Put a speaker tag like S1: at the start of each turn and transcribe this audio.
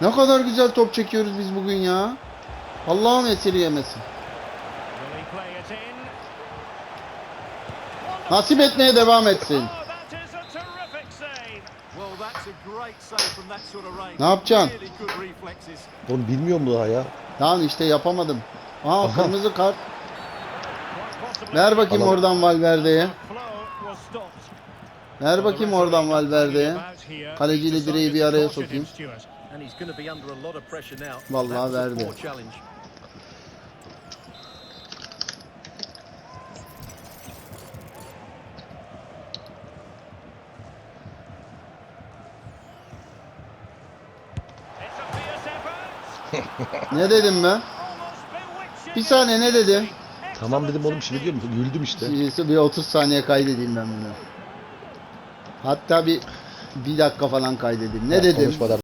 S1: Ne kadar güzel top çekiyoruz biz bugün ya. Allah'ım esirgemesin.
S2: Will he play it in?
S1: Nasip etmeye devam etsin.
S2: Oh.
S1: Ne yapacaksın?
S3: Oğlum bilmiyorum daha ya.
S1: Lan işte yapamadım. Aa
S3: Aha.
S1: kırmızı kart. Ver bakayım
S3: Tamam.
S1: oradan Valverde'ye. Ver bakayım oradan Valverde'ye. Kaleciyle direği bir araya sokayım.
S4: And he's going to be under a lot of pressure now.
S1: Vallahi verdi.
S4: poor challenge.
S1: Ne dedim ben? Bir saniye ne dedi?
S3: Tamam dedim oğlum şimdi diyor musun? Güldüm işte.
S1: Bir bir 30 saniye kaydedeyim ben bunu. Hatta bir bir dakika falan kaydedeyim. Ne
S3: Ya
S1: dedim?
S3: Konuşmadan